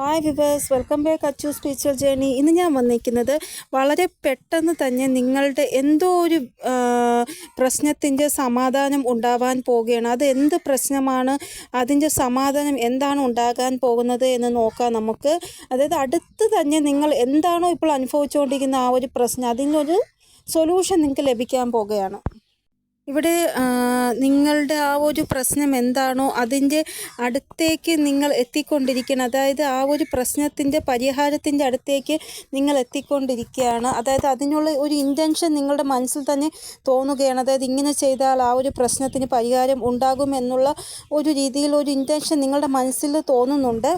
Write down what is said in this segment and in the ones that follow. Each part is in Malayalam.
Hi viewers welcome back Achu spiritual journey ഇന്ന് ഞാൻ വന്നിരിക്കുന്നത് വളരെ പെട്ടെന്ന് തന്നെ നിങ്ങളുടെ എന്തോ ഒരു പ്രശ്നത്തിന്റെ സമാധാനം ഉണ്ടാവാൻ പോവുകയാണ്. അത് എന്ത് പ്രശ്നമാണ്? അതിന്റെ സമാധാനം എന്താണ് ഉണ്ടാകാൻ പോകുന്നത് എന്ന് നോക്കാം നമുക്ക്. അതായത് അടുത്ത് തന്നെ നിങ്ങൾ എന്താണോ ഇപ്പോൾ അനുഭവിച്ചുകൊണ്ടിരിക്കുന്ന ആ ഒരു പ്രശ്നം അതിനൊരു സൊല്യൂഷൻ നിങ്ങൾക്ക് ലഭിക്കാൻ പോകുകയാണ് ഇവിടെ നിങ്ങളുടെ ആ ഒരു പ്രശ്നം എന്താണോ അതിന്റെ അടുത്തേക്ക് നിങ്ങൾ എത്തിക്കൊണ്ടിരിക്കണം. അതായത് ആ ഒരു പ്രശ്നത്തിന്റെ പരിഹാരത്തിന്റെ അടുത്തേക്ക് നിങ്ങൾ എത്തിക്കൊണ്ടിരിക്കുകയാണ്. അതായത് അതിനുള്ള ഒരു ഇന്റൻഷൻ നിങ്ങളുടെ മനസ്സിൽ തന്നെ തോന്നുകയാണ്. അതായത് ഇങ്ങനെ ചെയ്താൽ ആ ഒരു പ്രശ്നത്തിന് പരിഹാരം ഉണ്ടാകുമെന്നുള്ള ഒരു രീതിയിൽ ഒരു ഇന്റൻഷൻ നിങ്ങളുടെ മനസ്സിൽ തോന്നുന്നുണ്ട്.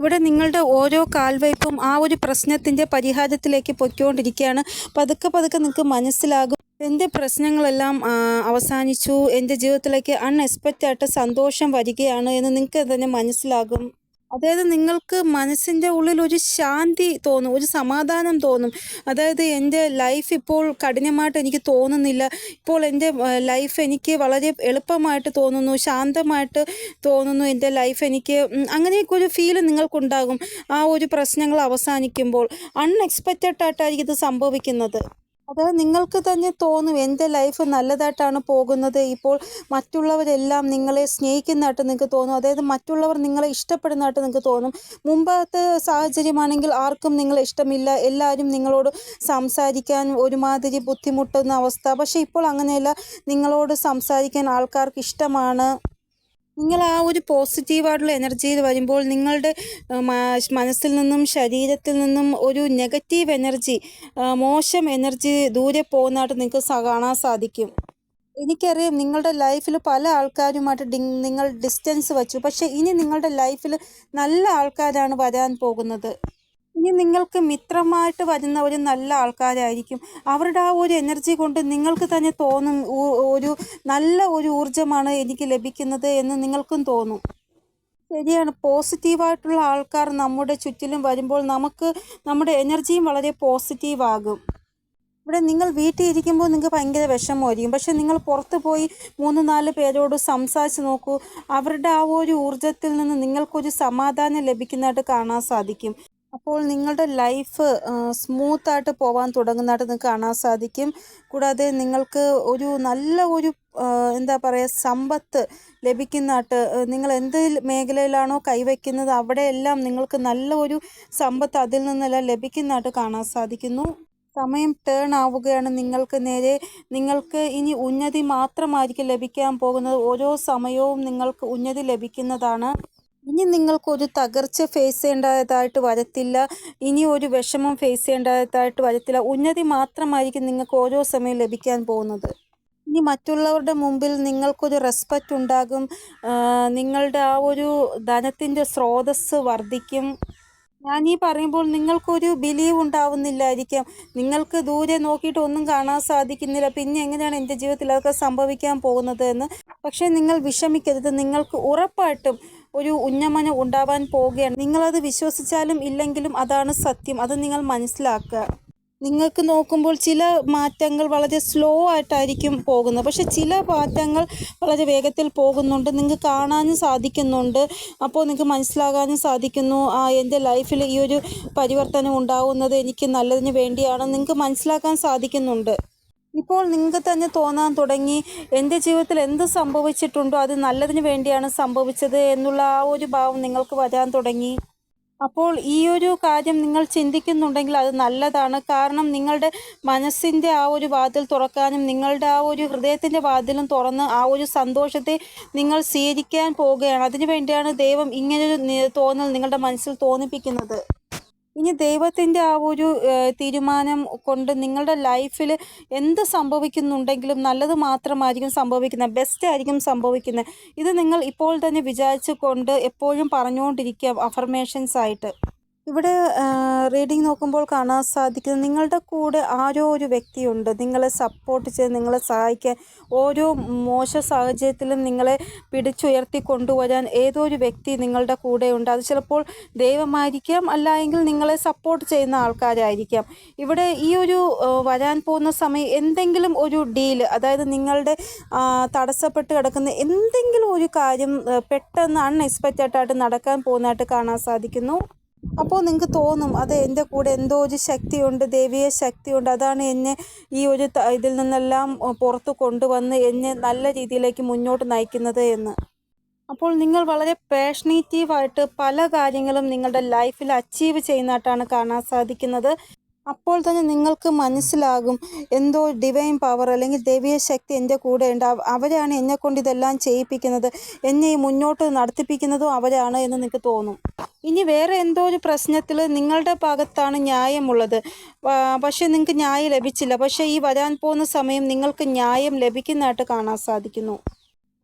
ഇവിടെ നിങ്ങളുടെ ഓരോ കാൽവയ്പും ആ ഒരു പ്രശ്നത്തിന്റെ പരിഹാരത്തിലേക്ക് പൊയ്ക്കൊണ്ടിരിക്കുകയാണ്. പതുക്കെ പതുക്കെ നിങ്ങൾക്ക് മനസ്സിലാകും. എന്റെ പ്രശ്നങ്ങളെല്ലാം അവസാനിച്ചു? എന്റെ ജീവിതത്തിലേക്ക് അൺഎക്സ്പെക്റ്റ് ആയിട്ട് സന്തോഷം വരികയാണ് എന്ന് നിങ്ങൾക്ക് തന്നെ മനസ്സിലാകും. അതായത് നിങ്ങൾക്ക് മനസ്സിന്റെ ഉള്ളിൽ ഒരു ശാന്തി തോന്നും ഒരു സമാധാനം തോന്നും. അതായത് എന്റെ ലൈഫ് ഇപ്പോൾ കഠിനമായിട്ട് എനിക്ക് തോന്നുന്നില്ല. ഇപ്പോൾ എന്റെ ലൈഫ് എനിക്ക് വളരെ എളുപ്പമായിട്ട് തോന്നുന്നു ശാന്തമായിട്ട് തോന്നുന്നു. എന്റെ ലൈഫ് എനിക്ക് അങ്ങനെയൊക്കെ ഒരു ഫീൽ നിങ്ങൾക്കുണ്ടാകും ആ ഒരു പ്രശ്നങ്ങൾ അവസാനിക്കുമ്പോൾ. അൺഎക്സ്പെക്റ്റഡ് ആയിട്ടായിരിക്കും ഇത് സംഭവിക്കുന്നത്. അതായത് നിങ്ങൾക്ക് തന്നെ തോന്നും എന്റെ ലൈഫ് നല്ലതായിട്ടാണ് പോകുന്നത്. ഇപ്പോൾ മറ്റുള്ളവരെല്ലാം നിങ്ങളെ സ്നേഹിക്കുന്നതായിട്ട് നിങ്ങൾക്ക് തോന്നും. അതായത് മറ്റുള്ളവർ നിങ്ങളെ ഇഷ്ടപ്പെടുന്നതായിട്ട് നിങ്ങൾക്ക് തോന്നും. മുമ്പത്തെ സാഹചര്യമാണെങ്കിൽ ആർക്കും നിങ്ങളെ ഇഷ്ടമില്ല. എല്ലാവരും നിങ്ങളോട് സംസാരിക്കാൻ ഒരുമാതിരി ബുദ്ധിമുട്ടുന്ന അവസ്ഥ. പക്ഷേ ഇപ്പോൾ അങ്ങനെയല്ല. നിങ്ങളോട് സംസാരിക്കാൻ ആൾക്കാർക്ക് ഇഷ്ടമാണ്. നിങ്ങൾ ആ ഒരു പോസിറ്റീവായിട്ടുള്ള എനർജിയിൽ വരുമ്പോൾ നിങ്ങളുടെ മനസ്സിൽ നിന്നും ശരീരത്തിൽ നിന്നും ഒരു നെഗറ്റീവ് എനർജി മോശം എനർജി ദൂരെ പോകുന്നതായിട്ട് നിങ്ങൾക്ക് കാണാൻ സാധിക്കും. എനിക്കറിയാം നിങ്ങളുടെ ലൈഫിൽ പല ആൾക്കാരുമായിട്ട് ഡി നിങ്ങൾ ഡിസ്റ്റൻസ് വച്ചു. പക്ഷേ ഇനി നിങ്ങളുടെ ലൈഫിൽ നല്ല ആൾക്കാരാണ് വരാൻ പോകുന്നത്. ഇനി നിങ്ങൾക്ക് മിത്രമായിട്ട് വരുന്ന ഒരു നല്ല ആൾക്കാരായിരിക്കും. അവരുടെ ആ ഒരു എനർജി കൊണ്ട് നിങ്ങൾക്ക് തന്നെ തോന്നും ഒരു നല്ല ഒരു ഊർജമാണ് എനിക്ക് ലഭിക്കുന്നത് എന്ന് നിങ്ങൾക്കും തോന്നും. ശരിയാണ്. പോസിറ്റീവായിട്ടുള്ള ആൾക്കാർ നമ്മുടെ ചുറ്റിലും വരുമ്പോൾ നമുക്ക് നമ്മുടെ എനർജിയും വളരെ പോസിറ്റീവാകും. ഇവിടെ നിങ്ങൾ വീട്ടിൽ ഇരിക്കുമ്പോൾ നിങ്ങൾക്ക് ഭയങ്കര വിഷമമായിരിക്കും. പക്ഷെ നിങ്ങൾ പുറത്ത് പോയി മൂന്ന് നാല് പേരോട് സംസാരിച്ച് നോക്കൂ. അവരുടെ ആ ഒരു ഊർജത്തിൽ നിന്ന് നിങ്ങൾക്കൊരു സമാധാനം ലഭിക്കുന്നതായിട്ട് കാണാൻ സാധിക്കും. അപ്പോൾ നിങ്ങളുടെ ലൈഫ് സ്മൂത്തായിട്ട് പോകാൻ തുടങ്ങുന്നതായിട്ട് നിങ്ങൾക്ക് കാണാൻ സാധിക്കും. കൂടാതെ നിങ്ങൾക്ക് ഒരു നല്ല ഒരു എന്താ പറയുക സമ്പത്ത് ലഭിക്കുന്നതായിട്ട് നിങ്ങൾ എന്ത് മേഖലയിലാണോ കൈവയ്ക്കുന്നത് അവിടെയെല്ലാം നിങ്ങൾക്ക് നല്ല ഒരു സമ്പത്ത് അതിൽ നിന്നെല്ലാം ലഭിക്കുന്നതായിട്ട് കാണാൻ സാധിക്കുന്നു. സമയം ടേൺ ആവുകയാണ്. നിങ്ങൾക്ക് നേരെ നിങ്ങൾക്ക് ഇനി ഉന്നതി മാത്രമായിരിക്കും ലഭിക്കാൻ പോകുന്നത്. ഓരോ സമയവും നിങ്ങൾക്ക് ഉന്നതി ലഭിക്കുന്നതാണ്. ഇനി നിങ്ങൾക്കൊരു തകർച്ച ഫേസ് ചെയ്യേണ്ടതായിട്ട് വരത്തില്ല. ഇനി ഒരു വിഷമം ഫേസ് ചെയ്യേണ്ടതായിട്ട് വരത്തില്ല. ഉന്നതി മാത്രമായിരിക്കും നിങ്ങൾക്ക് ഓരോ സമയം ലഭിക്കാൻ പോകുന്നത്. ഇനി മറ്റുള്ളവരുടെ മുമ്പിൽ നിങ്ങൾക്കൊരു റെസ്പെക്റ്റ് ഉണ്ടാകും. നിങ്ങളുടെ ആ ഒരു ധനത്തിന്റെ സ്രോതസ് വർദ്ധിക്കും. ഞാൻ ഈ പറയുമ്പോൾ നിങ്ങൾക്കൊരു ബിലീവ് ഉണ്ടാവുന്നില്ലായിരിക്കാം. നിങ്ങൾക്ക് ദൂരെ നോക്കിയിട്ട് ഒന്നും കാണാൻ സാധിക്കുന്നില്ല. പിന്നെ എങ്ങനെയാണ് എന്റെ ജീവിതത്തിൽ അതൊക്കെ സംഭവിക്കാൻ പോകുന്നത് എന്ന്. പക്ഷേ നിങ്ങൾ വിഷമിക്കരുത്. നിങ്ങൾക്ക് ഉറപ്പായിട്ടും ഒരു ഉന്നമനം ഉണ്ടാവാൻ പോവുകയാണ്. നിങ്ങളത് വിശ്വസിച്ചാലും ഇല്ലെങ്കിലും അതാണ് സത്യം. അത് നിങ്ങൾ മനസ്സിലാക്കുക. നിങ്ങൾക്ക് നോക്കുമ്പോൾ ചില മാറ്റങ്ങൾ വളരെ സ്ലോ ആയിട്ടായിരിക്കും പോകുന്നത്. പക്ഷെ ചില മാറ്റങ്ങൾ വളരെ വേഗത്തിൽ പോകുന്നുണ്ട്. നിങ്ങൾക്ക് കാണാനും സാധിക്കുന്നുണ്ട്. അപ്പോൾ നിങ്ങൾക്ക് മനസ്സിലാകാനും സാധിക്കുന്നു. ആ എന്റെ ലൈഫിൽ ഈ ഒരു പരിവർത്തനം ഉണ്ടാവുന്നത് എനിക്ക് നല്ലതിന് വേണ്ടിയാണ്. നിങ്ങൾക്ക് മനസ്സിലാക്കാൻ സാധിക്കുന്നുണ്ട്. ഇപ്പോൾ നിങ്ങൾക്ക് തന്നെ തോന്നാൻ തുടങ്ങി എന്റെ ജീവിതത്തിൽ എന്ത് സംഭവിച്ചിട്ടുണ്ടോ അത് നല്ലതിന് വേണ്ടിയാണ് സംഭവിച്ചത് എന്നുള്ള ആ ഒരു ഭാവം നിങ്ങൾക്ക് വരാൻ തുടങ്ങി. അപ്പോൾ ഈ ഒരു കാര്യം നിങ്ങൾ ചിന്തിക്കുന്നുണ്ടെങ്കിൽ അത് നല്ലതാണ്. കാരണം നിങ്ങളുടെ മനസ്സിന്റെ ആ ഒരു വാതിൽ തുറക്കാനും നിങ്ങളുടെ ആ ഒരു ഹൃദയത്തിന്റെ വാതിലും തുറന്ന് ആ ഒരു സന്തോഷത്തെ നിങ്ങൾ സ്വീകരിക്കാൻ പോവുകയാണ്. അതിനു വേണ്ടിയാണ് ദൈവം ഇങ്ങനൊരു തോന്നൽ നിങ്ങളുടെ മനസ്സിൽ തോന്നിപ്പിക്കുന്നത്. ഇനി ദൈവത്തിന്റെ ആ ഒരു തീരുമാനം കൊണ്ട് നിങ്ങളുടെ ലൈഫിൽ എന്ത് സംഭവിക്കുന്നുണ്ടെങ്കിലും നല്ലത് മാത്രമായിരിക്കും സംഭവിക്കുന്നത് ബെസ്റ്റ് ആയിരിക്കും സംഭവിക്കുന്നത്. ഇത് നിങ്ങൾ ഇപ്പോൾ തന്നെ വിചാരിച്ചു കൊണ്ട് എപ്പോഴും പറഞ്ഞുകൊണ്ടിരിക്കുക അഫർമേഷൻസ് ആയിട്ട്. ഇവിടെ റീഡിങ് നോക്കുമ്പോൾ കാണാൻ സാധിക്കുന്നത് നിങ്ങളുടെ കൂടെ ആരോ ഒരു വ്യക്തിയുണ്ട്. നിങ്ങളെ സപ്പോർട്ട് ചെയ്ത് നിങ്ങളെ സഹായിക്കാൻ ഓരോ മോശ സാഹചര്യത്തിലും നിങ്ങളെ പിടിച്ചുയർത്തി കൊണ്ടുവരാൻ ഏതോ ഒരു വ്യക്തി നിങ്ങളുടെ കൂടെ ഉണ്ട്. അത് ചിലപ്പോൾ ദൈവമായിരിക്കാം അല്ല എങ്കിൽ നിങ്ങളെ സപ്പോർട്ട് ചെയ്യുന്ന ആൾക്കാരായിരിക്കാം. ഇവിടെ ഈ ഒരു വരാൻ പോകുന്ന സമയം എന്തെങ്കിലും ഒരു ഡീൽ അതായത് നിങ്ങളുടെ തടസ്സപ്പെട്ട് കിടക്കുന്ന എന്തെങ്കിലും ഒരു കാര്യം പെട്ടെന്ന് അൺഎക്സ്പെക്റ്റഡായിട്ട് നടക്കാൻ പോകുന്നതായിട്ട് കാണാൻ സാധിക്കുന്നു. അപ്പോൾ നിങ്ങൾക്ക് തോന്നും അത് എന്റെ കൂടെ എന്തോ ഒരു ശക്തിയുണ്ട് ദൈവീയ ശക്തിയുണ്ട് അതാണ് എന്നെ ഈ ഒരു ഇതിൽ നിന്നെല്ലാം പുറത്ത് കൊണ്ടുവന്ന് എന്നെ നല്ല രീതിയിലേക്ക് മുന്നോട്ട് നയിക്കുന്നത് എന്ന്. അപ്പോൾ നിങ്ങൾ വളരെ പാഷനേറ്റീവായിട്ട് പല കാര്യങ്ങളും നിങ്ങളുടെ ലൈഫിൽ അച്ചീവ് ചെയ്യുന്നതായിട്ടാണ് കാണാൻ സാധിക്കുന്നത്. അപ്പോൾ തന്നെ നിങ്ങൾക്ക് മനസ്സിലാകും എന്തോ ഡിവൈൻ പവർ അല്ലെങ്കിൽ ദൈവീയ ശക്തി എന്റെ കൂടെ ഉണ്ട്. അവരാണ് എന്നെ കൊണ്ട് ഇതെല്ലാം ചെയ്യിപ്പിക്കുന്നത്. എന്നെ മുന്നോട്ട് നടത്തിപ്പിക്കുന്നതും അവരാണ് എന്ന് നിങ്ങൾക്ക് തോന്നും. ഇനി വേറെ എന്തോ ഒരു പ്രശ്നത്തിൽ നിങ്ങളുടെ ഭാഗത്താണ് ന്യായമുള്ളത്. പക്ഷെ നിങ്ങൾക്ക് ന്യായം ലഭിച്ചില്ല. പക്ഷേ ഈ വരാൻ പോകുന്ന സമയം നിങ്ങൾക്ക് ന്യായം ലഭിക്കുന്നതായിട്ട് കാണാൻ സാധിക്കുന്നു.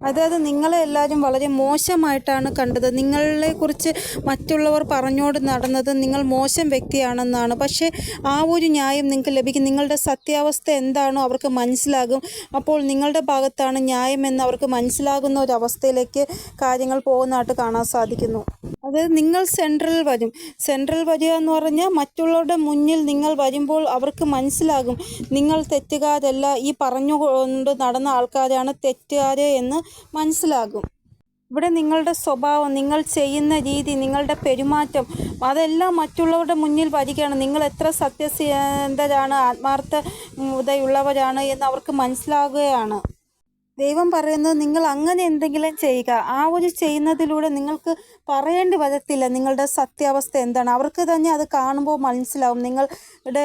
അതായത് നിങ്ങളെ എല്ലാവരും വളരെ മോശമായിട്ടാണ് കണ്ടത്. നിങ്ങളെക്കുറിച്ച് മറ്റുള്ളവർ പറഞ്ഞോട് നടന്നത് നിങ്ങൾ മോശം വ്യക്തിയാണെന്നാണ്. പക്ഷേ ആ ഒരു ന്യായം നിങ്ങൾക്ക് ലഭിക്കും. നിങ്ങളുടെ സത്യാവസ്ഥ എന്താണോ അവർക്ക് മനസ്സിലാകും. അപ്പോൾ നിങ്ങളുടെ ഭാഗത്താണ് ന്യായമെന്ന് അവർക്ക് മനസ്സിലാകുന്ന ഒരു അവസ്ഥയിലേക്ക് കാര്യങ്ങൾ പോകുന്നതായിട്ട് കാണാൻ സാധിക്കുന്നു. അതായത് നിങ്ങൾ സെൻട്രൽ വരും. സെൻട്രൽ വരിക എന്ന് പറഞ്ഞാൽ മറ്റുള്ളവരുടെ മുന്നിൽ നിങ്ങൾ വരുമ്പോൾ അവർക്ക് മനസ്സിലാകും. നിങ്ങൾ തെറ്റുകാരല്ല. ഈ പറഞ്ഞുകൊണ്ട് നടന്ന ആൾക്കാരാണ് തെറ്റുകാരെ എന്ന് മനസ്സിലാകും. ഇവിടെ നിങ്ങളുടെ സ്വഭാവം നിങ്ങൾ ചെയ്യുന്ന രീതി നിങ്ങളുടെ പെരുമാറ്റം അതെല്ലാം മറ്റുള്ളവരുടെ മുന്നിൽ വരികയാണ്. നിങ്ങൾ എത്ര സത്യസന്ധരാണ് ആത്മാർത്ഥതയുള്ളവരാണ് എന്ന് അവർക്ക് മനസ്സിലാകുകയാണ്. ദൈവം പറയുന്നത് നിങ്ങൾ അങ്ങനെ എന്തെങ്കിലും ചെയ്യുക. ആ ഒരു ചെയ്യുന്നതിലൂടെ നിങ്ങൾക്ക് പറയേണ്ടി വരത്തില്ല നിങ്ങളുടെ സത്യാവസ്ഥ എന്താണ്. അവർക്ക് തന്നെ അത് കാണുമ്പോൾ മനസ്സിലാവും നിങ്ങളുടെ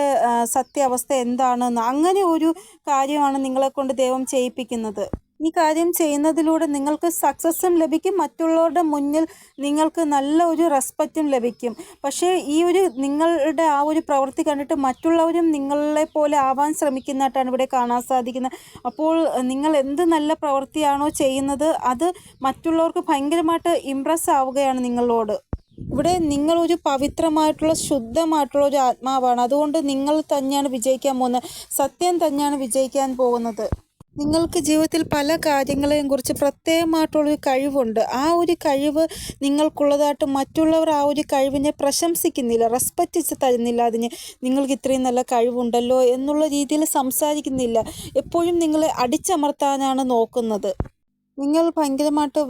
സത്യാവസ്ഥ എന്താണെന്ന്. അങ്ങനെ ഒരു കാര്യമാണ് നിങ്ങളെ കൊണ്ട് ദൈവം ചെയ്യിപ്പിക്കുന്നത്. ഈ കാര്യം ചെയ്യുന്നതിലൂടെ നിങ്ങൾക്ക് സക്സസ്സും ലഭിക്കും. മറ്റുള്ളവരുടെ മുന്നിൽ നിങ്ങൾക്ക് നല്ല ഒരു റെസ്പെക്റ്റും ലഭിക്കും. പക്ഷേ ഈ ഒരു നിങ്ങളുടെ ആ ഒരു പ്രവൃത്തി കണ്ടിട്ട് മറ്റുള്ളവരും നിങ്ങളെ പോലെ ആവാൻ ശ്രമിക്കുന്നതായിട്ടാണ് ഇവിടെ കാണാൻ സാധിക്കുന്നത്. അപ്പോൾ നിങ്ങൾ എന്ത് നല്ല പ്രവൃത്തിയാണോ ചെയ്യുന്നത് അത് മറ്റുള്ളവർക്ക് ഭയങ്കരമായിട്ട് ഇമ്പ്രസ് ആവുകയാണ് നിങ്ങളോട്. ഇവിടെ നിങ്ങളൊരു പവിത്രമായിട്ടുള്ള ശുദ്ധമായിട്ടുള്ള ഒരു ആത്മാവാണ്. അതുകൊണ്ട് നിങ്ങൾ തന്നെയാണ് വിജയിക്കാൻ പോകുന്നത്. സത്യം തന്നെയാണ് വിജയിക്കാൻ പോകുന്നത്. നിങ്ങൾക്ക് ജീവിതത്തിൽ പല കാര്യങ്ങളെയും കുറിച്ച് പ്രത്യേകമായിട്ടുള്ളൊരു കഴിവുണ്ട്. ആ ഒരു കഴിവ് നിങ്ങൾക്കുള്ളതായിട്ട് മറ്റുള്ളവർ ആ ഒരു കഴിവിനെ പ്രശംസിക്കുന്നില്ല റെസ്പെക്റ്റ് തരുന്നില്ല. അതിന് നിങ്ങൾക്ക് ഇത്രയും നല്ല കഴിവുണ്ടല്ലോ എന്നുള്ള രീതിയിൽ സംസാരിക്കുന്നില്ല. എപ്പോഴും നിങ്ങളെ അടിച്ചമർത്താനാണ് നോക്കുന്നത്. നിങ്ങൾ ഭയങ്കരമായിട്ട്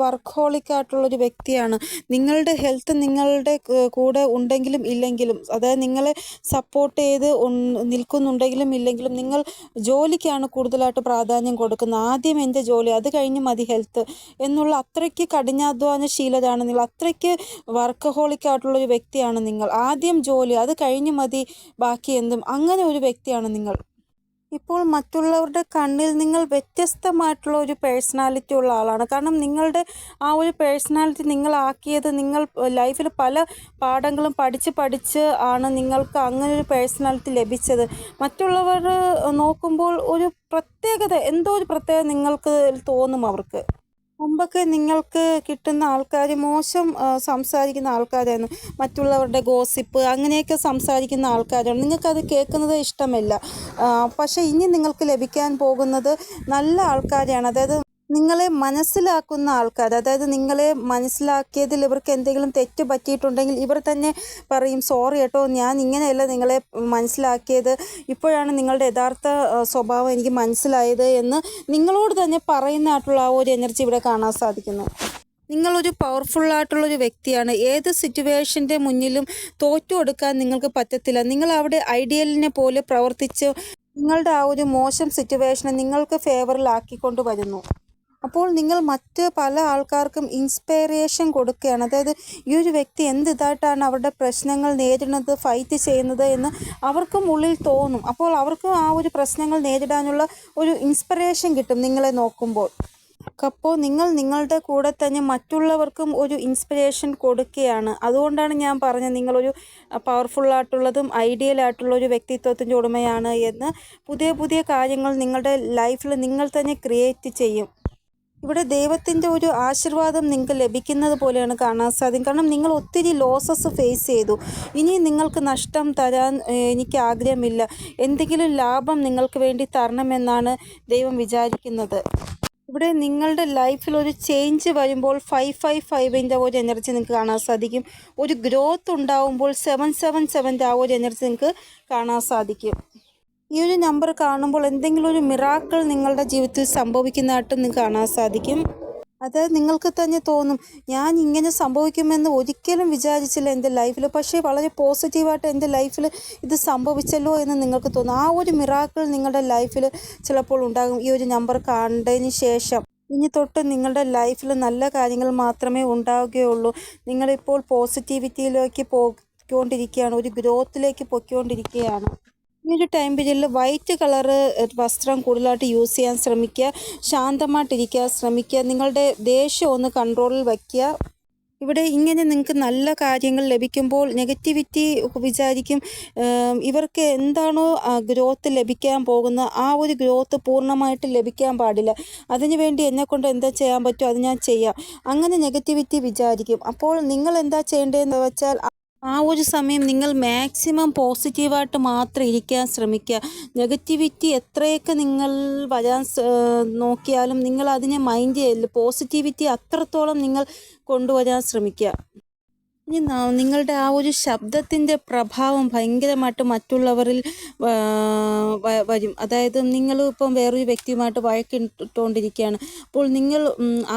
ആയിട്ടുള്ള ഒരു വ്യക്തിയാണ്. നിങ്ങളുടെ ഹെൽത്ത് നിങ്ങളുടെ കൂടെ ഉണ്ടെങ്കിലും ഇല്ലെങ്കിലും അതായത് നിങ്ങളെ സപ്പോർട്ട് ചെയ്ത് നിൽക്കുന്നുണ്ടെങ്കിലും ഇല്ലെങ്കിലും നിങ്ങൾ ജോലിക്കാണ് കൂടുതലായിട്ട് പ്രാധാന്യം കൊടുക്കുന്നത്. ആദ്യം എന്റെ ജോലി അത് കഴിഞ്ഞ് മതി ഹെൽത്ത് എന്നുള്ള അത്രയ്ക്ക് കഠിനാധ്വാനശീലരാണ് നിങ്ങൾ. അത്രയ്ക്ക് വർക്ക് ആയിട്ടുള്ള ഒരു വ്യക്തിയാണ് നിങ്ങൾ. ആദ്യം ജോലി അത് കഴിഞ്ഞ് മതി ബാക്കി എന്തും. അങ്ങനെ ഒരു വ്യക്തിയാണ് നിങ്ങൾ. ഇപ്പോൾ മറ്റുള്ളവരുടെ കണ്ണിൽ നിങ്ങൾ വ്യത്യസ്തമായിട്ടുള്ള ഒരു പേഴ്സണാലിറ്റി ഉള്ള ആളാണ്. കാരണം നിങ്ങളുടെ ആ ഒരു പേഴ്സണാലിറ്റി നിങ്ങളാക്കിയത് നിങ്ങൾ ലൈഫിൽ പല പാഠങ്ങളും പഠിച്ച് പഠിച്ച് ആണ് നിങ്ങൾക്ക് അങ്ങനെ ഒരു പേഴ്സണാലിറ്റി ലഭിച്ചത്. മറ്റുള്ളവർ നോക്കുമ്പോൾ ഒരു പ്രത്യേകത എന്തോ ഒരു പ്രത്യേകത നിങ്ങൾക്ക് തോന്നും അവർക്ക്. മുമ്പൊക്കെ നിങ്ങൾക്ക് കിട്ടുന്ന ആൾക്കാർ മോശം സംസാരിക്കുന്ന ആൾക്കാരായിരുന്നു. മറ്റുള്ളവരുടെ ഗോസിപ്പ് അങ്ങനെയൊക്കെ സംസാരിക്കുന്ന ആൾക്കാരാണ്. നിങ്ങൾക്കത് കേൾക്കുന്നത് ഇഷ്ടമല്ല. പക്ഷേ ഇനി നിങ്ങൾക്ക് ലഭിക്കാൻ പോകുന്നത് നല്ല ആൾക്കാരാണ് അതായത് നിങ്ങളെ മനസ്സിലാക്കുന്ന ആൾക്കാർ അതായത് നിങ്ങളെ മനസ്സിലാക്കിയതിൽ ഇവർക്ക് എന്തെങ്കിലും തെറ്റ് പറ്റിയിട്ടുണ്ടെങ്കിൽ ഇവർ തന്നെ പറയും സോറി കേട്ടോ ഞാൻ ഇങ്ങനെയല്ല നിങ്ങളെ മനസ്സിലാക്കിയത്. ഇപ്പോഴാണ് നിങ്ങളുടെ യഥാർത്ഥ സ്വഭാവം എനിക്ക് മനസ്സിലായത് എന്ന് നിങ്ങളോട് തന്നെ പറയുന്നതായിട്ടുള്ള ആ ഒരു എനർജി ഇവിടെ കാണാൻ സാധിക്കുന്നു. നിങ്ങളൊരു പവർഫുള്ളായിട്ടുള്ളൊരു വ്യക്തിയാണ്. ഏത് സിറ്റുവേഷന്റെ മുന്നിലും തോറ്റു കൊടുക്കാൻ നിങ്ങൾക്ക് പറ്റത്തില്ല. നിങ്ങൾ അവിടെ ഐഡിയലിനെ പോലെ പ്രവർത്തിച്ച് നിങ്ങളുടെ ആ ഒരു മോശം സിറ്റുവേഷനെ നിങ്ങൾക്ക് ഫേവറിലാക്കിക്കൊണ്ട് വരുന്നു. അപ്പോൾ നിങ്ങൾ മറ്റ് പല ആൾക്കാർക്കും ഇൻസ്പിറേഷൻ കൊടുക്കുകയാണ്. അതായത് ഈ ഒരു വ്യക്തി എന്ത് ഇതായിട്ടാണ് അവരുടെ പ്രശ്നങ്ങൾ നേരിടുന്നത് ഫൈറ്റ് ചെയ്യുന്നത് എന്ന് അവർക്കും ഉള്ളിൽ തോന്നും. അപ്പോൾ അവർക്കും ആ ഒരു പ്രശ്നങ്ങൾ നേരിടാനുള്ള ഒരു ഇൻസ്പിറേഷൻ കിട്ടും നിങ്ങളെ നോക്കുമ്പോൾ. അപ്പോൾ നിങ്ങൾ നിങ്ങളുടെ കൂടെ തന്നെ മറ്റുള്ളവർക്കും ഒരു ഇൻസ്പിറേഷൻ കൊടുക്കുകയാണ്. അതുകൊണ്ടാണ് ഞാൻ പറഞ്ഞത് നിങ്ങളൊരു പവർഫുള്ളായിട്ടുള്ളതും ഐഡിയൽ ആയിട്ടുള്ള ഒരു വ്യക്തിത്വത്തിന്റെ ഉടമയാണ് എന്ന്. പുതിയ പുതിയ കാര്യങ്ങൾ നിങ്ങളുടെ ലൈഫിൽ നിങ്ങൾ തന്നെ ക്രിയേറ്റ് ചെയ്യും. ഇവിടെ ദൈവത്തിന്റെ ഒരു ആശീർവാദം നിങ്ങൾക്ക് ലഭിക്കുന്നത് പോലെയാണ് കാണാൻ സാധിക്കും കാരണം നിങ്ങൾ ഒത്തിരി ലോസസ് ഫേസ് ചെയ്തു. ഇനി നിങ്ങൾക്ക് നഷ്ടം തരാൻ എനിക്ക് ആഗ്രഹമില്ല. എന്തെങ്കിലും ലാഭം നിങ്ങൾക്ക് വേണ്ടി തരണമെന്നാണ് ദൈവം വിചാരിക്കുന്നത്. ഇവിടെ നിങ്ങളുടെ ലൈഫിൽ ഒരു ചേഞ്ച് വരുമ്പോൾ ഫൈവ് ഫൈവ് ഫൈവിന്റെ ഒരു എനർജി നിങ്ങൾക്ക് കാണാൻ സാധിക്കും. ഒരു ഗ്രോത്ത് ഉണ്ടാവുമ്പോൾ സെവൻ സെവൻ സെവന്റെ ആ ഒരു എനർജി നിങ്ങൾക്ക് കാണാൻ സാധിക്കും. ഈ ഒരു നമ്പർ കാണുമ്പോൾ എന്തെങ്കിലും ഒരു മിറാക്കിൾ നിങ്ങളുടെ ജീവിതത്തിൽ സംഭവിക്കുന്നതായിട്ടും നിങ്ങൾക്ക് കാണാൻ സാധിക്കും. അത് നിങ്ങൾക്ക് തന്നെ തോന്നും ഞാൻ ഇങ്ങനെ സംഭവിക്കുമെന്ന് ഒരിക്കലും വിചാരിച്ചില്ല എന്റെ ലൈഫിൽ. പക്ഷേ വളരെ പോസിറ്റീവായിട്ട് എന്റെ ലൈഫിൽ ഇത് സംഭവിച്ചല്ലോ എന്ന് നിങ്ങൾക്ക് തോന്നും. ആ ഒരു മിറാക്കിൾ നിങ്ങളുടെ ലൈഫിൽ ചിലപ്പോൾ ഉണ്ടാകും. ഈ ഒരു നമ്പർ കണ്ടതിന് ശേഷം ഇനി തൊട്ട് നിങ്ങളുടെ ലൈഫിൽ നല്ല കാര്യങ്ങൾ മാത്രമേ ഉണ്ടാവുകയുള്ളൂ. നിങ്ങളിപ്പോൾ പോസിറ്റിവിറ്റിയിലേക്ക് പോയിക്കൊണ്ടിരിക്കുകയാണ് ഒരു ഗ്രോത്തിലേക്ക് പൊയ്ക്കൊണ്ടിരിക്കുകയാണ്. ഈ ഒരു ടൈം പീരീഡിൽ വൈറ്റ് കളറ് വസ്ത്രം കൂടുതലായിട്ട് യൂസ് ചെയ്യാൻ ശ്രമിക്കുക ശാന്തമായിട്ടിരിക്കാൻ ശ്രമിക്കുക നിങ്ങളുടെ ദേഷ്യം ഒന്ന് കൺട്രോളിൽ വയ്ക്കുക. ഇവിടെ ഇങ്ങനെ നിങ്ങൾക്ക് നല്ല കാര്യങ്ങൾ ലഭിക്കുമ്പോൾ നെഗറ്റിവിറ്റി വിചാരിക്കും. ഇവർക്ക് എന്താണോ ഗ്രോത്ത് ലഭിക്കാൻ പോകുന്ന ആ ഒരു ഗ്രോത്ത് പൂർണമായിട്ട് ലഭിക്കാൻ പാടില്ല. അതിനു വേണ്ടി എന്നെക്കൊണ്ട് എന്താ ചെയ്യാൻ പറ്റുമോ അത് ഞാൻ ചെയ്യാം. അങ്ങനെ നെഗറ്റിവിറ്റി വിചാരിക്കും. അപ്പോൾ നിങ്ങൾ എന്താ ചെയ്യേണ്ടതെന്ന് വെച്ചാൽ ആ ഒരു സമയം നിങ്ങൾ മാക്സിമം പോസിറ്റീവായിട്ട് മാത്രം ഇരിക്കാൻ ശ്രമിക്കുക. നെഗറ്റിവിറ്റി എത്രയൊക്കെ നിങ്ങൾ വരാൻ നോക്കിയാലും നിങ്ങൾ അതിനെ മൈൻഡ് ചെയ്യല്ല പോസിറ്റിവിറ്റി അത്രത്തോളം നിങ്ങൾ കൊണ്ടുവരാൻ ശ്രമിക്കുക. ഇനി നിങ്ങളുടെ ആ ഒരു ശബ്ദത്തിന്റെ പ്രഭാവം ഭയങ്കരമായിട്ട് മറ്റുള്ളവരിൽ വരും. അതായത് നിങ്ങൾ ഇപ്പം വേറൊരു വ്യക്തിയുമായിട്ട് വഴക്കിട്ടുകൊണ്ടിരിക്കുകയാണ്. അപ്പോൾ നിങ്ങൾ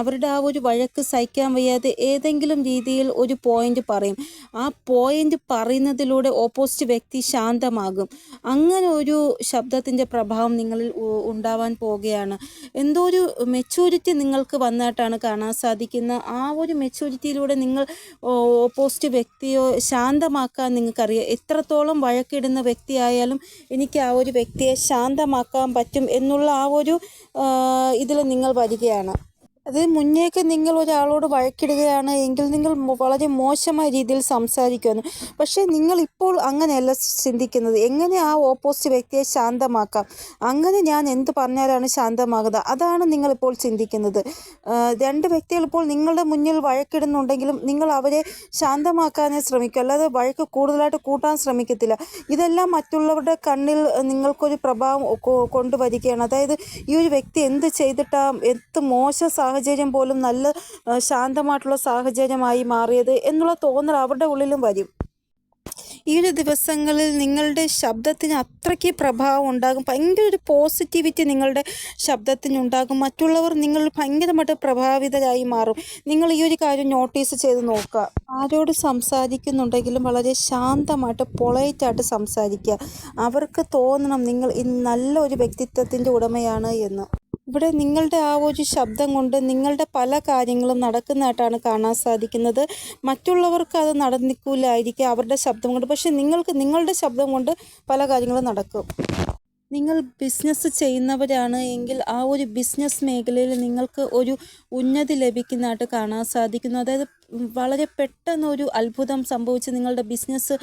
അവരുടെ ആ ഒരു വഴക്ക് സഹിക്കാൻ വയ്യാതെ ഏതെങ്കിലും രീതിയിൽ ഒരു പോയിന്റ് പറയും. ആ പോയിന്റ് പറയുന്നതിലൂടെ ഓപ്പോസിറ്റ് വ്യക്തി ശാന്തമാകും. അങ്ങനെ ഒരു ശബ്ദത്തിന്റെ പ്രഭാവം നിങ്ങളിൽ ഉണ്ടാവാൻ പോവുകയാണ് എന്തോ ഒരു മെച്ചൂരിറ്റി നിങ്ങൾക്ക് വന്നായിട്ടാണ് കാണാൻ സാധിക്കുന്ന ആ ഒരു മെച്ചൂരിറ്റിയിലൂടെ നിങ്ങൾ വ്യക്തിയോ ശാന്തമാക്കാൻ നിങ്ങൾക്കറിയാം. എത്രത്തോളം വഴക്കിടുന്ന വ്യക്തിയായാലും എനിക്ക് ആ ഒരു വ്യക്തിയെ ശാന്തമാക്കാൻ പറ്റും എന്നുള്ള ആ ഒരു ഇതിൽ നിങ്ങൾ വരികയാണ്. അത് മുന്നേക്ക് നിങ്ങൾ ഒരാളോട് വഴക്കിടുകയാണ് എങ്കിൽ നിങ്ങൾ വളരെ മോശമായ രീതിയിൽ സംസാരിക്കുമെന്ന് പക്ഷേ നിങ്ങൾ ഇപ്പോൾ അങ്ങനെയല്ല ചിന്തിക്കുന്നത്. എങ്ങനെ ആ ഓപ്പോസിറ്റ് വ്യക്തിയെ ശാന്തമാക്കാം? അങ്ങനെ ഞാൻ എന്ത് പറഞ്ഞാലാണ് ശാന്തമാകുന്നത്? അതാണ് നിങ്ങളിപ്പോൾ ചിന്തിക്കുന്നത്. രണ്ട് വ്യക്തികൾ ഇപ്പോൾ നിങ്ങളുടെ മുന്നിൽ വഴക്കിടുന്നുണ്ടെങ്കിലും നിങ്ങൾ അവരെ ശാന്തമാക്കാനേ ശ്രമിക്കും. അല്ലാതെ വഴക്ക് കൂടുതലായിട്ട് കൂട്ടാൻ ശ്രമിക്കത്തില്ല. ഇതെല്ലാം മറ്റുള്ളവരുടെ കണ്ണിൽ നിങ്ങൾക്കൊരു പ്രഭാവം കൊണ്ടുവരികയാണ്. അതായത് ഈ ഒരു വ്യക്തി എന്ത് ചെയ്തിട്ടാ എന്ത് മോശം പോലും നല്ല ശാന്തമായിട്ടുള്ള സാഹചര്യമായി മാറിയത് എന്നുള്ള തോന്നൽ അവരുടെ ഉള്ളിലും വരും. ഈ ഒരു ദിവസങ്ങളിൽ നിങ്ങളുടെ ശബ്ദത്തിന് അത്രയ്ക്ക് പ്രഭാവം ഉണ്ടാകും. ഭയങ്കര ഒരു പോസിറ്റിവിറ്റി നിങ്ങളുടെ ശബ്ദത്തിന് ഉണ്ടാകും. മറ്റുള്ളവർ നിങ്ങൾ ഭയങ്കരമായിട്ട് പ്രഭാവിതരായി മാറും. നിങ്ങൾ ഈ ഒരു കാര്യം നോട്ടീസ് ചെയ്ത് നോക്കുക. ആരോട് സംസാരിക്കുന്നുണ്ടെങ്കിലും വളരെ ശാന്തമായിട്ട് പൊളൈറ്റായിട്ട് സംസാരിക്കുക. അവർക്ക് തോന്നണം നിങ്ങൾ നല്ല ഒരു വ്യക്തിത്വത്തിന്റെ ഉടമയാണ് എന്ന്. ഇവിടെ നിങ്ങളുടെ ആ ഒരു ശബ്ദം കൊണ്ട് നിങ്ങളുടെ പല കാര്യങ്ങളും നടക്കുന്നതായിട്ടാണ് കാണാൻ സാധിക്കുന്നത്. മറ്റുള്ളവർക്ക് അത് നടന്നിക്കൂലായിരിക്കും അവരുടെ ശബ്ദം കൊണ്ട്. പക്ഷെ നിങ്ങൾക്ക് നിങ്ങളുടെ ശബ്ദം കൊണ്ട് പല കാര്യങ്ങളും നടക്കും. നിങ്ങൾ ബിസിനസ് ചെയ്യുന്നവരാണ് എങ്കിൽ ആ ഒരു ബിസിനസ് മേഖലയിൽ നിങ്ങൾക്ക് ഒരു ഉന്നതി ലഭിക്കുന്നതായിട്ട് കാണാൻ സാധിക്കുന്നു. അതായത് വളരെ പെട്ടെന്ന് ഒരു അത്ഭുതം സംഭവിച്ച് നിങ്ങളുടെ ബിസിനസ്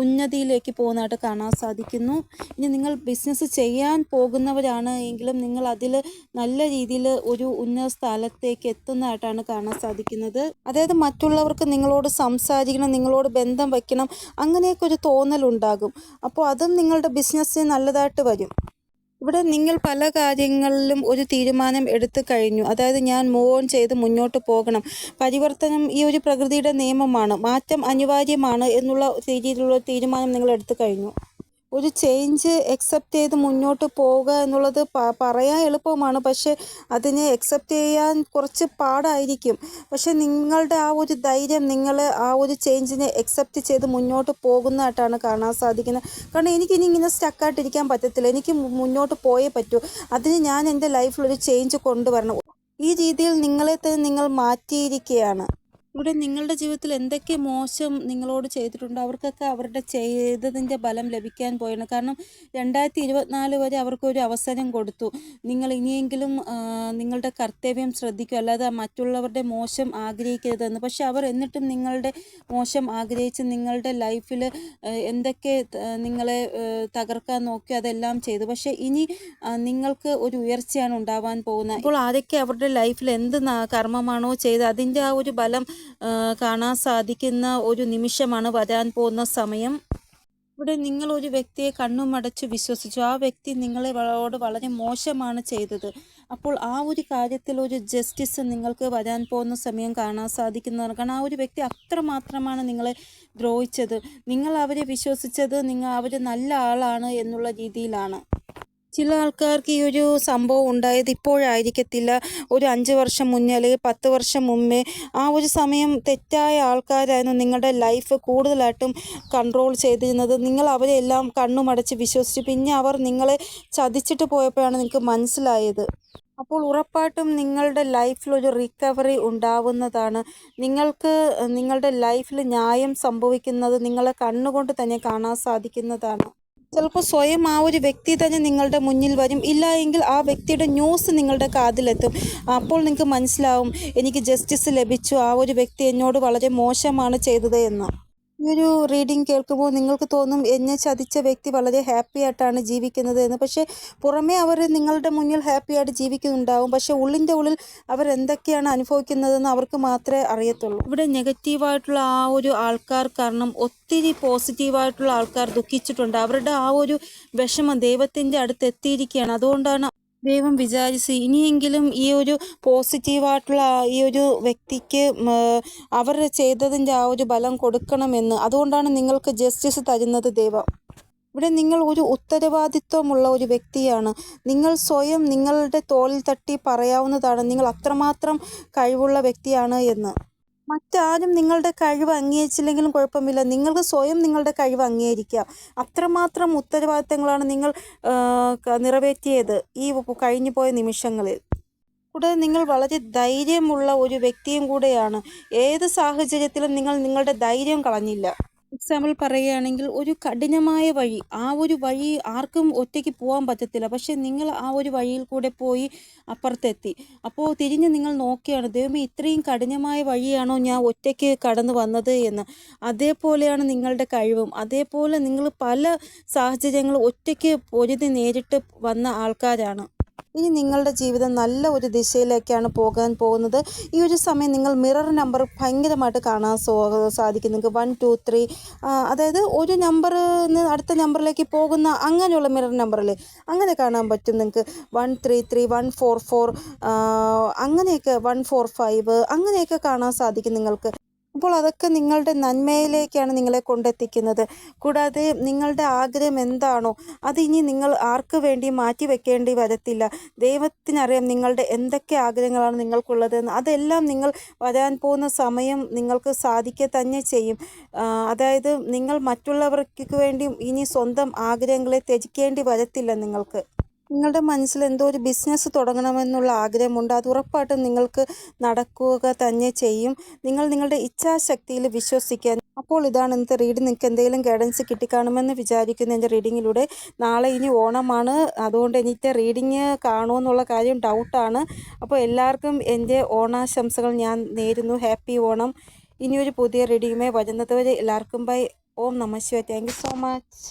ഉന്നതിയിലേക്ക് പോകുന്നതായിട്ട് കാണാൻ സാധിക്കുന്നു. ഇനി നിങ്ങൾ ബിസിനസ് ചെയ്യാൻ പോകുന്നവരാണ് എങ്കിലും നിങ്ങൾ അതിൽ നല്ല രീതിയിൽ ഒരു ഉന്നത സ്ഥലത്തേക്ക് എത്തുന്നതായിട്ടാണ് കാണാൻ സാധിക്കുന്നത്. അതായത് മറ്റുള്ളവർക്ക് നിങ്ങളോട് സംസാരിക്കണം നിങ്ങളോട് ബന്ധം വയ്ക്കണം അങ്ങനെയൊക്കെ ഒരു തോന്നലുണ്ടാകും. അപ്പോൾ അതും നിങ്ങളുടെ ബിസിനസ്സിന് നല്ലതായിട്ട് വരും. ഇവിടെ നിങ്ങൾ പല കാര്യങ്ങളിലും ഒരു തീരുമാനം എടുത്തു കഴിഞ്ഞു. അതായത് ഞാൻ മൂവ് ഓൺ ചെയ്ത് മുന്നോട്ട് പോകണം. പരിവർത്തനം ഈ ഒരു പ്രകൃതിയുടെ നിയമമാണ്. മാറ്റം അനിവാര്യമാണ് എന്നുള്ള രീതിയിലുള്ള തീരുമാനം നിങ്ങൾ എടുത്തു കഴിഞ്ഞു. ഒരു ചേഞ്ച് എക്സെപ്റ്റ് ചെയ്ത് മുന്നോട്ട് പോവുക എന്നുള്ളത് പറയാൻ എളുപ്പമാണ്. പക്ഷേ അതിനെ എക്സെപ്റ്റ് ചെയ്യാൻ കുറച്ച് പാടായിരിക്കും. പക്ഷേ നിങ്ങളുടെ ആ ഒരു ധൈര്യം നിങ്ങൾ ആ ഒരു ചേഞ്ചിനെ എക്സെപ്റ്റ് ചെയ്ത് മുന്നോട്ട് പോകുന്നതായിട്ടാണ് കാണാൻ സാധിക്കുന്നത്. കാരണം എനിക്കിനി ഇങ്ങനെ സ്റ്റക്കായിട്ടിരിക്കാൻ പറ്റത്തില്ല. എനിക്ക് മുന്നോട്ട് പോയേ പറ്റൂ. അതിന് ഞാൻ എന്റെ ലൈഫിൽ ഒരു ചേഞ്ച് കൊണ്ടുവരണം. ഈ രീതിയിൽ നിങ്ങളെ തന്നെ നിങ്ങൾ മാറ്റിയിരിക്കുകയാണ്. ഇവിടെ നിങ്ങളുടെ ജീവിതത്തിൽ എന്തൊക്കെ മോശം നിങ്ങളോട് ചെയ്തിട്ടുണ്ട്? അവർക്കൊക്കെ അവരുടെ ചെയ്തതിന്റെ ബലം ലഭിക്കാൻ പോയാണ്. കാരണം രണ്ടായിരത്തി ഇരുപത്തിനാല് വരെ അവർക്കൊരു അവസരം കൊടുത്തു. നിങ്ങൾ ഇനിയെങ്കിലും നിങ്ങളുടെ കർത്തവ്യം ശ്രദ്ധിക്കുക. അല്ലാതെ മറ്റുള്ളവരുടെ മോശം ആഗ്രഹിക്കരുതെന്ന്. പക്ഷെ അവർ എന്നിട്ടും നിങ്ങളുടെ മോശം ആഗ്രഹിച്ച് നിങ്ങളുടെ ലൈഫിൽ എന്തൊക്കെ നിങ്ങളെ തകർക്കാൻ നോക്കി അതെല്ലാം ചെയ്തു. പക്ഷേ ഇനി നിങ്ങൾക്ക് ഒരു ഉയർച്ചയാണ് ഉണ്ടാവാൻ പോകുന്നത്. ഇപ്പോൾ ആരൊക്കെ അവരുടെ ലൈഫിൽ എന്ത് കർമ്മമാണോ ചെയ്ത് അതിന്റെ ആ ഒരു ബലം കാണാൻ സാധിക്കുന്ന ഒരു നിമിഷമാണ് വരാൻ പോകുന്ന സമയം. ഇവിടെ നിങ്ങൾ ഒരു വ്യക്തിയെ കണ്ണുമടച്ച് വിശ്വസിച്ചു. ആ വ്യക്തി നിങ്ങളെ വളരെ മോശമാണ് ചെയ്തത്. അപ്പോൾ ആ ഒരു കാര്യത്തിൽ ഒരു ജസ്റ്റിസ് നിങ്ങൾക്ക് വരാൻ പോകുന്ന സമയം കാണാൻ സാധിക്കുന്നതാണ്. കാരണം ആ ഒരു വ്യക്തി അത്രമാത്രമാണ് നിങ്ങളെ ദ്രോഹിച്ചത്. നിങ്ങൾ അവരെ വിശ്വസിച്ചത് നിങ്ങൾ അവർ നല്ല ആളാണ് എന്നുള്ള രീതിയിലാണ്. ചില ആൾക്കാർക്ക് ഈ ഒരു സംഭവം ഉണ്ടായത് ഇപ്പോഴായിരിക്കത്തില്ല. ഒരു അഞ്ച് വർഷം മുന്നേ അല്ലെങ്കിൽ പത്ത് വർഷം മുമ്പേ ആ ഒരു സമയം തെറ്റായ ആൾക്കാരായിരുന്നു നിങ്ങളുടെ ലൈഫ് കൂടുതലായിട്ടും കൺട്രോൾ ചെയ്തിരുന്നത്. നിങ്ങൾ അവരെ എല്ലാം കണ്ണുമടച്ച് വിശ്വസിച്ചു. പിന്നെ അവർ നിങ്ങളെ ചതിച്ചിട്ട് പോയപ്പോഴാണ് നിങ്ങൾക്ക് മനസ്സിലായത്. അപ്പോൾ ഉറപ്പായിട്ടും നിങ്ങളുടെ ലൈഫിൽ ഒരു റിക്കവറി ഉണ്ടാവുന്നതാണ്. നിങ്ങൾക്ക് നിങ്ങളുടെ ലൈഫിൽ ന്യായം സംഭവിക്കുന്നത് നിങ്ങളെ കണ്ണുകൊണ്ട് തന്നെ കാണാൻ സാധിക്കുന്നതാണ്. ചിലപ്പോൾ സ്വയം ആ ഒരു വ്യക്തി തന്നെ നിങ്ങളുടെ മുന്നിൽ വരും. ഇല്ല എങ്കിൽ ആ വ്യക്തിയുടെ ന്യൂസ് നിങ്ങളുടെ കാതിലെത്തും. അപ്പോൾ നിങ്ങൾക്ക് മനസ്സിലാവും എനിക്ക് ജസ്റ്റിസ് ലഭിച്ചു. ആ ഒരു വ്യക്തി എന്നോട് വളരെ മോശമാണ് ചെയ്തത് എന്ന്. ഈ ഒരു റീഡിങ് കേൾക്കുമ്പോൾ നിങ്ങൾക്ക് തോന്നും എന്നെ ചതിച്ച വ്യക്തി വളരെ ഹാപ്പി ആയിട്ടാണ് ജീവിക്കുന്നത് എന്ന്. പക്ഷേ പുറമേ അവർ നിങ്ങളുടെ മുന്നിൽ ഹാപ്പി ആയിട്ട് ജീവിക്കുന്നുണ്ടാവും. പക്ഷേ ഉള്ളിന്റെ ഉള്ളിൽ അവർ എന്തൊക്കെയാണ് അനുഭവിക്കുന്നതെന്ന് അവർക്ക് മാത്രമേ അറിയത്തുള്ളൂ. ഇവിടെ നെഗറ്റീവായിട്ടുള്ള ആ ഒരു ആൾക്കാർ കാരണം ഒത്തിരി പോസിറ്റീവായിട്ടുള്ള ആൾക്കാർ ദുഃഖിച്ചിട്ടുണ്ട്. അവരുടെ ആ ഒരു വിഷമം ദൈവത്തിന്റെ അടുത്ത് എത്തിയിരിക്കുകയാണ്. അതുകൊണ്ടാണ് ദൈവം വിചാരിച്ച് ഇനിയെങ്കിലും ഈ ഒരു പോസിറ്റീവായിട്ടുള്ള ഈ ഒരു വ്യക്തിക്ക് അവർ ചെയ്തതിന്റെ ആ ഒരു ബലം കൊടുക്കണമെന്ന്. അതുകൊണ്ടാണ് നിങ്ങൾക്ക് ജസ്റ്റിസ് തരുന്നത് ദൈവം. ഇവിടെ നിങ്ങൾ ഒരു ഉത്തരവാദിത്വമുള്ള ഒരു വ്യക്തിയാണ്. നിങ്ങൾ സ്വയം നിങ്ങളുടെ തോളിൽ തട്ടി പറയാവുന്നതാണ്. നിങ്ങൾ അത്രമാത്രം കഴിവുള്ള വ്യക്തിയാണ് എന്ന്. മറ്റാരും നിങ്ങളുടെ കഴിവ് അംഗീകരിച്ചില്ലെങ്കിലും കുഴപ്പമില്ല. നിങ്ങൾക്ക് സ്വയം നിങ്ങളുടെ കഴിവ് അംഗീകരിക്കാം. അത്രമാത്രം ഉത്തരവാദിത്തങ്ങളാണ് നിങ്ങൾ നിറവേറ്റിയത് ഈ കഴിഞ്ഞു പോയ നിമിഷങ്ങളിൽ. കൂടാതെ നിങ്ങൾ വളരെ ധൈര്യമുള്ള ഒരു വ്യക്തിയും കൂടെയാണ്. ഏത് സാഹചര്യത്തിലും നിങ്ങൾ നിങ്ങളുടെ ധൈര്യം കളഞ്ഞില്ല. എക്സാമ്പിൾ പറയുകയാണെങ്കിൽ ഒരു കഠിനമായ വഴി ആ ഒരു വഴി ആർക്കും ഒറ്റയ്ക്ക് പോകാൻ പറ്റത്തില്ല. പക്ഷെ നിങ്ങൾ ആ ഒരു വഴിയിൽ കൂടെ പോയി അപ്പുറത്തെത്തി. അപ്പോൾ തിരിഞ്ഞ് നിങ്ങൾ നോക്കിയാണ് ദൈവമേ ഇത്രയും കഠിനമായ വഴിയാണോ ഞാൻ ഒറ്റയ്ക്ക് കടന്നു വന്നത്? എന്ന്. അതേപോലെയാണ് നിങ്ങളുടെ കഴിവും. അതേപോലെ നിങ്ങൾ പല സാഹചര്യങ്ങളും ഒറ്റയ്ക്ക് പൊരുതി നേരിട്ട് വന്ന ആൾക്കാരാണ്. ഇനി നിങ്ങളുടെ ജീവിതം നല്ല ഒരു ദിശയിലേക്കാണ് പോകാൻ പോകുന്നത്. ഈ ഒരു സമയം നിങ്ങൾ മിറർ നമ്പർ ഭയങ്കരമായിട്ട് കാണാൻ സാധിക്കും. നിങ്ങൾക്ക് വൺ ടു ത്രീ അതായത് ഒരു നമ്പറിൽ നിന്ന് അടുത്ത നമ്പറിലേക്ക് പോകുന്ന അങ്ങനെയുള്ള മിറർ നമ്പറിൽ അങ്ങനെ കാണാൻ പറ്റും നിങ്ങൾക്ക്. One three three one four four അങ്ങനെയൊക്കെ വൺ ഫോർ ഫൈവ് അങ്ങനെയൊക്കെ കാണാൻ സാധിക്കും നിങ്ങൾക്ക്. അപ്പോൾ അതൊക്കെ നിങ്ങളുടെ നന്മയിലേക്കാണ് നിങ്ങളെ കൊണ്ടെത്തിക്കുന്നത്. കൂടാതെ നിങ്ങളുടെ ആഗ്രഹം എന്താണോ അത് ഇനി നിങ്ങൾ ആർക്ക് വേണ്ടി മാറ്റി വെക്കേണ്ടി വരത്തില്ല. ദൈവത്തിനറിയാം നിങ്ങളുടെ എന്തൊക്കെ ആഗ്രഹങ്ങളാണ് നിങ്ങൾക്കുള്ളതെന്ന്. അതെല്ലാം നിങ്ങൾ വരാൻ പോകുന്ന സമയം നിങ്ങൾക്ക് സാധിക്കുക തന്നെ ചെയ്യും. അതായത് നിങ്ങൾ മറ്റുള്ളവർക്ക് വേണ്ടി ഇനി സ്വന്തം ആഗ്രഹങ്ങളെ ത്യജിക്കേണ്ടി വരത്തില്ല നിങ്ങൾക്ക്. നിങ്ങളുടെ മനസ്സിൽ എന്തോ ഒരു ബിസിനസ് തുടങ്ങണമെന്നുള്ള ആഗ്രഹമുണ്ട്. അത് ഉറപ്പായിട്ടും നിങ്ങൾക്ക് നടക്കുക തന്നെ ചെയ്യും. നിങ്ങൾ നിങ്ങളുടെ ഇച്ഛാശക്തിയിൽ വിശ്വസിക്കാൻ. അപ്പോൾ ഇതാണ് ഇന്നത്തെ റീഡിങ് നിങ്ങൾക്ക് എന്തെങ്കിലും ഗൈഡൻസ് കിട്ടിക്കാണുമെന്ന് വിചാരിക്കുന്നു എന്റെ റീഡിങ്ങിലൂടെ നാളെ ഇനി ഓണമാണ്. അതുകൊണ്ട് എനിക്ക് റീഡിങ് കാണുമെന്നുള്ള കാര്യം ഡൗട്ടാണ് അപ്പോൾ എല്ലാവർക്കും എന്റെ ഓണാശംസകൾ ഞാൻ നേരുന്നു. ഹാപ്പി ഓണം. ഇനിയൊരു പുതിയ റീഡിങ്ങുമായി വരുന്നത് വരെ എല്ലാവർക്കും ബൈ ഓം നമ Shiva thank you so much